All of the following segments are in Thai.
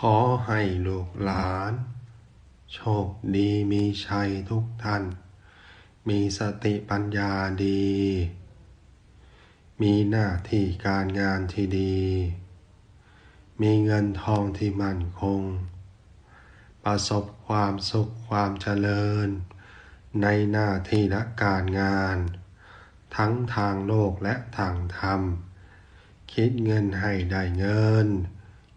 ขอให้ลูกหลาน โชคดีมีชัยทุกท่าน มีสติปัญญาดี มีหน้าที่การงานที่ดี มีเงินทองที่มั่นคง ประสบความสุขความเจริญ ในหน้าที่และการงาน ทั้งทางโลกและทางธรรม คิดเงินให้ได้เงิน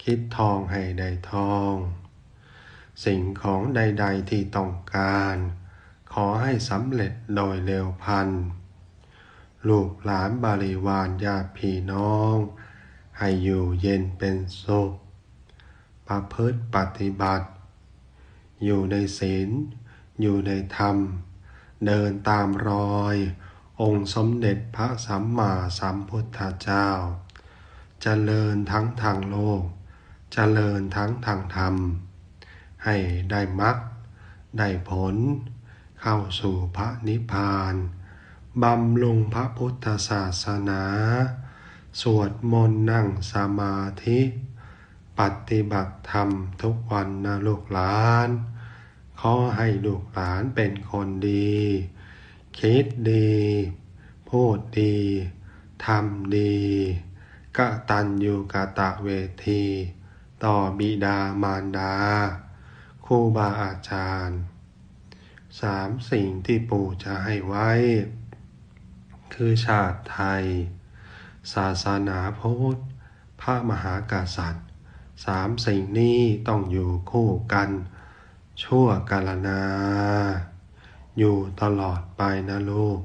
คิดทองให้ได้ทอง สิ่งของใด ๆที่ต้องการ ขอให้สำเร็จโดยเร็วพัน ลูกหลานบริวารญาติพี่น้อง ให้อยู่เย็นเป็นสุข ประพฤติปฏิบัติ อยู่ในศีล อยู่ในธรรม เดินตามรอยองค์สมเด็จพระสัมมาสัมพุทธเจ้าเจริญทั้งทางโลก จริญทั้งทางธรรม ให้ได้มรรคได้ผล เข้าสู่พระนิพพานบำรุงพระพุทธศาสนา สวดมนต์นั่งสมาธิ ปฏิบัติธรรมทุกวันนะลูกหลาน ขอให้ลูกหลานเป็นคนดี คิดดี พูดดี ทำดีกะตัญญูกะตะเวที ต่อบิดามารดาครูบาอาจารย์สามสิ่งที่ปู่จะให้ไว้ คือชาติไทย ศาสนาพุทธพระมหากษัตริย์สามสิ่งนี้ต้องอยู่คู่กัน ชั่วกาลนา อยู่ตลอดไปนะลูก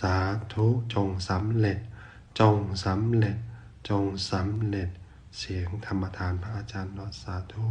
สาธุจงสำเร็จ จงสำเร็จ จงสำเร็จ เสียงธรรมทานพระอาจารย์นอสาธุ